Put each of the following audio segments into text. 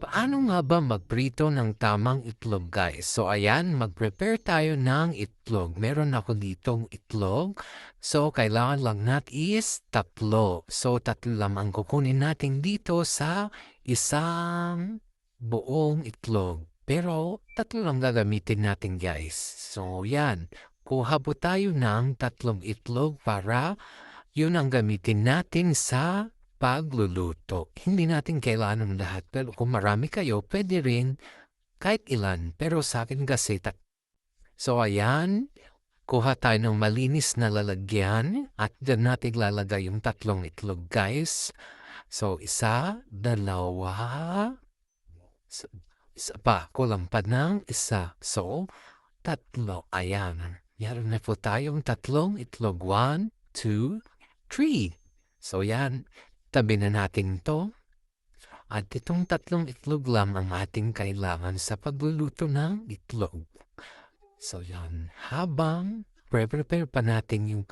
Paano nga ba magprito ng tamang itlog guys? So ayan, mag-prepare tayo ng itlog. Meron ako ditong itlog. So kailangan lang natin is tatlo. So tatlo lang ang kukunin natin dito sa isang buong itlog. Pero tatlo lang gagamitin natin guys. So yan, kuha po tayo ng tatlong itlog para yun ang gamitin natin sa pagluluto. Hindi natin kailangan ng lahat. Pero kung marami kayo, pwede rin kahit ilan. Pero sa akin kasi, ta- so ayan, kuha tayo ng malinis na lalagyan at dyan natin lalagay yung tatlong itlog guys. So isa, dalawa, isa, isa pa, kulang pa ng isa. So, tatlo, ayan. Meron na po tayong tatlong itlog. One, two, three. So yan, tabi na natin to. At itong tatlong itlog lang ang ating kailangan sa pagluluto ng itlog. So yan, habang pre-prepare pa natin yung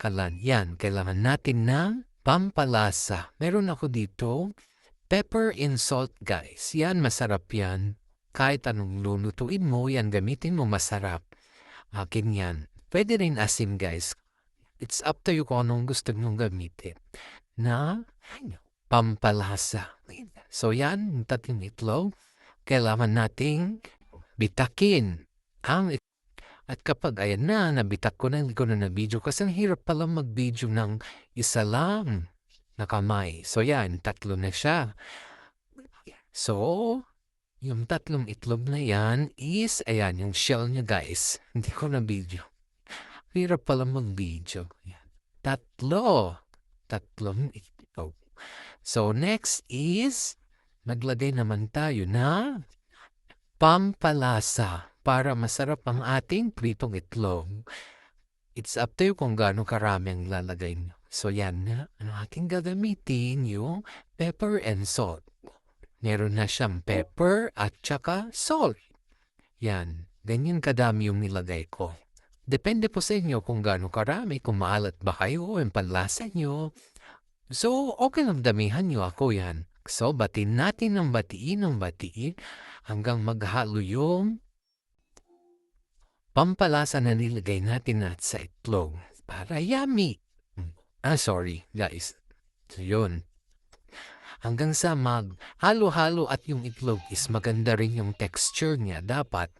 kalan, yan, kailangan natin ng pampalasa. Meron ako dito, pepper and salt guys. Yan, masarap yan. Kahit anong lulutuin mo, yan gamitin mo masarap. Akin yan. Pwede rin asim guys. It's up to you kung anong gusto mong gamitin. Na, ano, pampalasa. So yan, tatlong itlog, kailangan nating bitakin ang at kapag ayan na, nabitak ko na, hindi ko na na-video kasi ang hirap pala mag-video ng isa lang na kamay. So yan, tatlo na siya. So, yung tatlong itlog na yan is, ayan, yung shell niya guys. Hindi ko na video. Hirap pala mag-video. Tatlo. Tatlong itlog. So, next is, maglagay naman tayo na pampalasa para masarap ang ating pritong itlog. It's up to you kung gaano karami ang lalagay nyo. So, yan na. Ang ating gagamitin yung pepper and salt. Meron na siyang pepper at saka salt. Yan. Ganyan kadami yung nilagay ko. Depende po sa inyo kung gaano karami, kung maalat ba kayo, yung panlasa nyo. So, okay lang damihan nyo ako yan. So, batiin natin ng batiin ng batiin hanggang maghalo yung pampalasa na nilagay natin at sa itlog. Para yummy. Ah, sorry, guys. So, yun. Hanggang sa mag halo-halo at yung itlog is maganda rin yung texture niya. Dapat,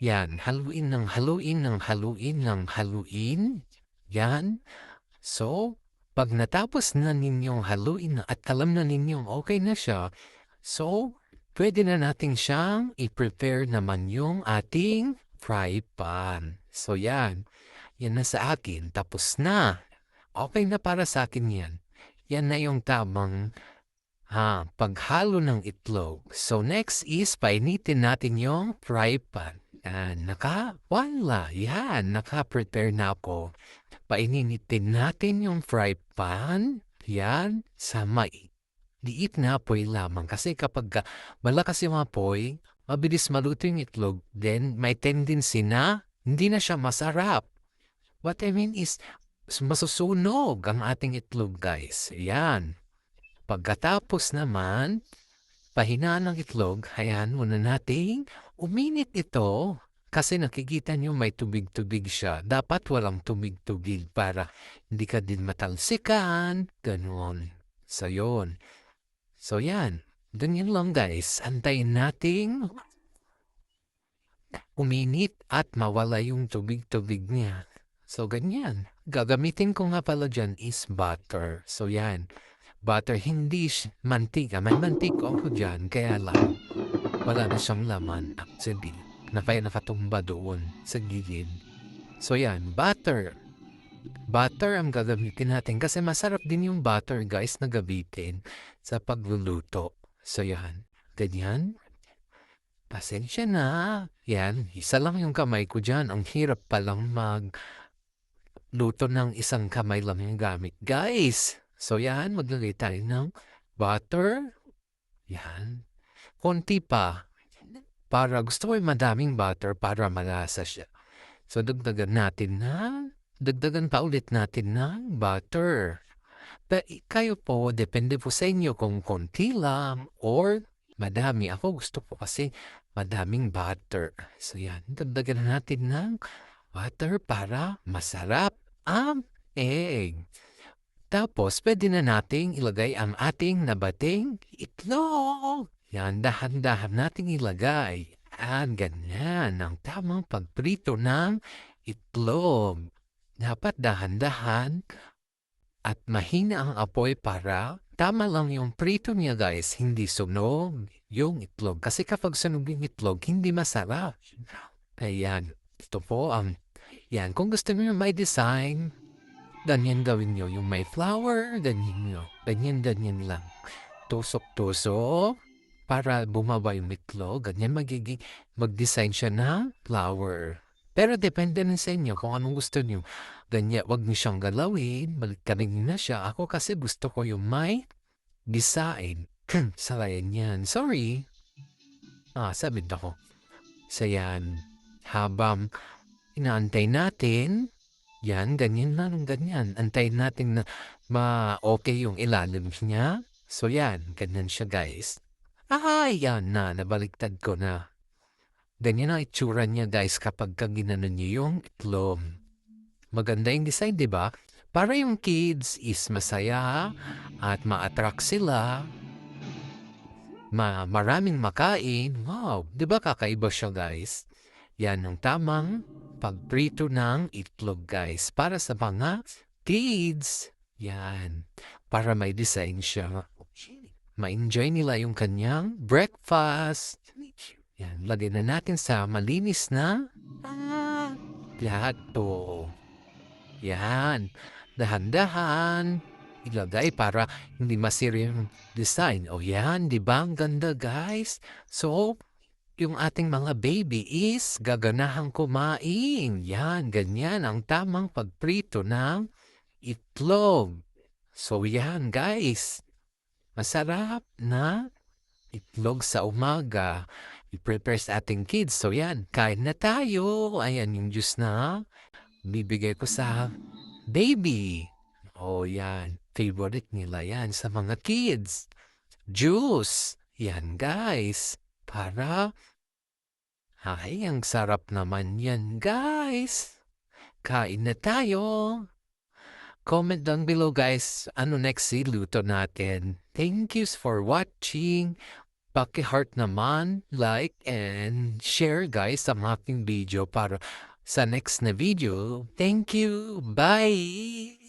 yan, haluin ng haluin ng haluin ng haluin. Yan. So, pag natapos na ninyong haluin at alam na ninyong okay na siya, so, pwede na natin siyang i-prepare naman yung ating fry pan. So, yan. Yan na sa akin. Tapos na. Okay na para sa akin yan. Yan na yung tamang ha, paghalo ng itlog. So, next is painitin natin yung fry pan. Yan, naka, wala, yan, naka-prepare na ako. Paininitin natin yung fry pan, yan, sa may liit na apoy lamang. Kasi kapag ka- malakas yung apoy, mabilis maluto yung itlog, then may tendency na hindi na siya masarap. What I mean is, masusunog ang ating itlog, guys. Yan. Pagkatapos naman, pahinaan ng itlog, hayaan muna nating uminit ito. Kasi nakikita nyo may tubig-tubig siya. Dapat walang tubig-tubig para hindi ka din matalsikan. Ganon. So, yun. So, yan. Ganyan lang guys. Antayin nating uminit at mawala yung tubig-tubig niya. So, ganyan. Gagamitin ko nga pala dyan is butter. So, yan. Butter, hindi mantika. May mantika ako dyan. Kaya lang, wala na siyang laman. Actually, na kaya nakatumba doon sa gilid. So, yan. Butter. Butter ang gagamitin natin kasi masarap din yung butter guys na gamitin sa pagluluto. So, yan. Ganyan. Pasensya na. Yan. Isa lang yung kamay ko dyan. Ang hirap palang mag luto ng isang kamay lang yung gamit. Guys! So, yan. Maglagay tayo ng butter. Yan. Konti pa. Para gusto ko yung madaming butter para malasa siya. So, dagdagan natin na, dagdagan pa ulit natin ng butter. Pero kayo po, depende po sa inyo kung konti lang or madami. Ako gusto ko kasi madaming butter. So yan, dagdagan na natin ng butter para masarap ang egg. Tapos, pwede na nating ilagay ang ating nabating itlog. Yan, dahan-dahan nating ilagay. Yan, ganyan. Ang tamang pagprito ng itlog. Dapat dahan-dahan at mahina ang apoy para tama lang yung prito niya guys, hindi sunog yung itlog. Kasi kapag sunog yung itlog, hindi masarap. Ayan, ito po ang, yan, kung gusto niyo may design, ganyan gawin niyo. Yung may flower, ganyan niyo. Ganyan, ganyan lang. Tusok-tusok para bumaba yung itlog. Ganyan magiging, mag-design siya na flower. Pero depende rin sa inyo kung anong gusto niyo. Ganyan, wag niyo siyang galawin. Baliktarin niyo na siya. Ako kasi gusto ko yung may design. Salayan yan. Sorry. Ah, sabi ako. So yan, habang inaantay natin, yan, ganyan lang, ganyan. Antayin natin na ma-okay yung ilalim niya. So yan, ganyan siya guys. Ah, yan na, nabaliktad ko na. Ganyan ang itsura niya guys kapag ka ginano niyo yung itlog. Maganda yung design, di ba? Para yung kids is masaya at ma-attract sila. Ma maraming makain. Wow, di ba kakaiba siya guys? Yan ang tamang pagprito ng itlog guys. Para sa mga kids. Yan. Para may design siya. Ma-enjoy nila yung kanyang breakfast. Yan, lagyan na natin sa malinis na plato. Yan, dahan-dahan. Ilagay para hindi masira yung design. O yan, di ba? Ang ganda guys. So, yung ating mga baby is gaganahan kumain. Yan, ganyan ang tamang pagprito ng itlog. So yan guys, masarap na itlog sa umaga. I-prepare sa ating kids. So yan, kain na tayo. Ayan yung juice na bibigay ko sa baby. Oh yan, favorite nila yan sa mga kids. Juice. Yan guys, para ay, ang sarap naman yan, guys. Kain na tayo. Comment down below, guys, ano next siluto natin. Thank you for watching. Paki-heart naman, like, and share, guys, ang aking video para sa next na video. Thank you. Bye!